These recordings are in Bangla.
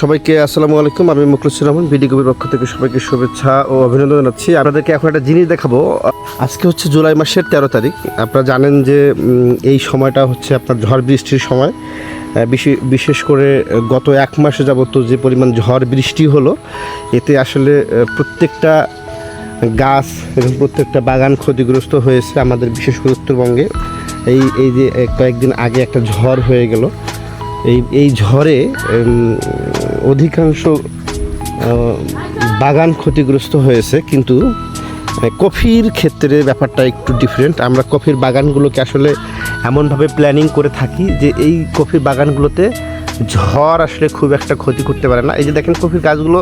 সবাইকে আসসালামু আলাইকুম। আমি মুখলিসুর রহমান বিডি কবির পক্ষ থেকে সবাইকে শুভেচ্ছা ও অভিনন্দন জানাচ্ছি। আপনাদেরকে এখন একটা জিনিস দেখাবো। আজকে হচ্ছে জুলাই মাসের তেরো তারিখ। আপনারা জানেন যে এই সময়টা হচ্ছে আপনার ঝড় বৃষ্টির সময়। বিশেষ করে গত এক মাসে যাবত যে পরিমাণ ঝড় বৃষ্টি হলো, এতে আসলে প্রত্যেকটা গাছ এবং প্রত্যেকটা বাগান ক্ষতিগ্রস্ত হয়েছে আমাদের বিশেষ করে উত্তরবঙ্গে। এই এই যে কয়েকদিন আগে একটা ঝড় হয়ে গেল। এই এই ঝড়ে অধিকাংশ বাগান ক্ষতিগ্রস্ত হয়েছে, কিন্তু কফির ক্ষেত্রে ব্যাপারটা একটু ডিফারেন্ট আমরা কফির বাগানগুলোকে আসলে এমনভাবে প্ল্যানিং করে থাকি যে এই কফির বাগানগুলোতে ঝড় আসলে খুব একটা ক্ষতি করতে পারে না। এই যে দেখেন কফির গাছগুলো,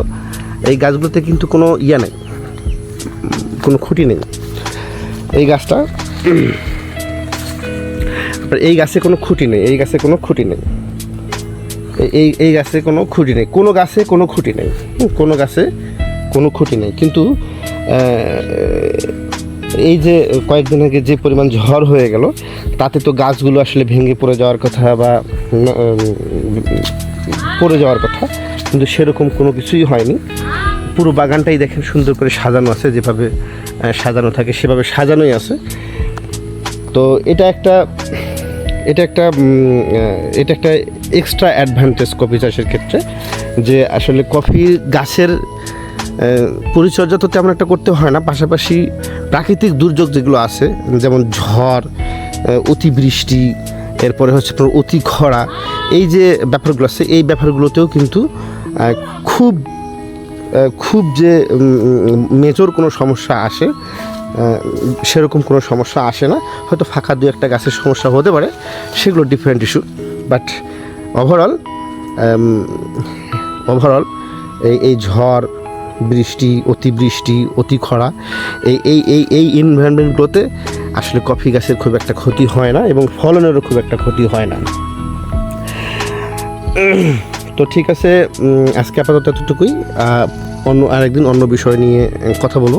এই গাছগুলোতে কিন্তু কোনো ইয়া নেই, কোনো খুঁটি নেই। এই গাছটা, এই গাছে কোনো খুঁটি নেই, এই গাছে কোনো খুঁটি নেই। এই- এই গাছে কোনো খুঁটি নেই। কোনো গাছে কোনো খুঁটি নেই। কোনো গাছে কোনো খুঁটি নেই। কিন্তু এই যে কয়েকদিন আগে যে পরিমাণ ঝড় হয়ে গেল, তাতে তো গাছগুলো আসলে ভেঙে পড়ে যাওয়ার কথা বা পড়ে যাওয়ার কথা। কিন্তু সেরকম কোনো কিছুই হয়নি। পুরো বাগানটাই দেখেন সুন্দর করে সাজানো আছে, যেভাবে সাজানো থাকে, সেভাবে সাজানোই আছে। তো এটা একটা এটা একটা এটা একটা এক্সট্রা অ্যাডভান্টেজ কফি চাষের ক্ষেত্রে, যে আসলে কফি গাছের পরিচর্যা তো তেমন একটা করতে হয় না, পাশাপাশি প্রাকৃতিক দুর্যোগ যেগুলো আছে, যেমন ঝড় অতিবৃষ্টি, এরপরে হচ্ছে আপনার অতি খরা, এই যে ব্যাপারগুলো আছে, এই ব্যাপারগুলোতেও কিন্তু খুব খুব যে মেজর কোনো সমস্যা আসে সেরকম কোনো সমস্যা আসে না। হয়তো ফাঁকা দু একটা গাছের সমস্যা হতে পারে, সেগুলো different issue but overall overall এই এই ঝড়, বৃষ্টি, অতিবৃষ্টি, অতি খরা, এই এই এই এই এনভায়রনমেন্টগুলোতে আসলে কফি গাছের খুব একটা ক্ষতি হয় না এবং ফলনেরও খুব একটা ক্ষতি হয় না। তো ঠিক আছে আজকে আপাতত এতটুকুই। অন্য আরেকদিন অন্য বিষয় নিয়ে কথা বলব।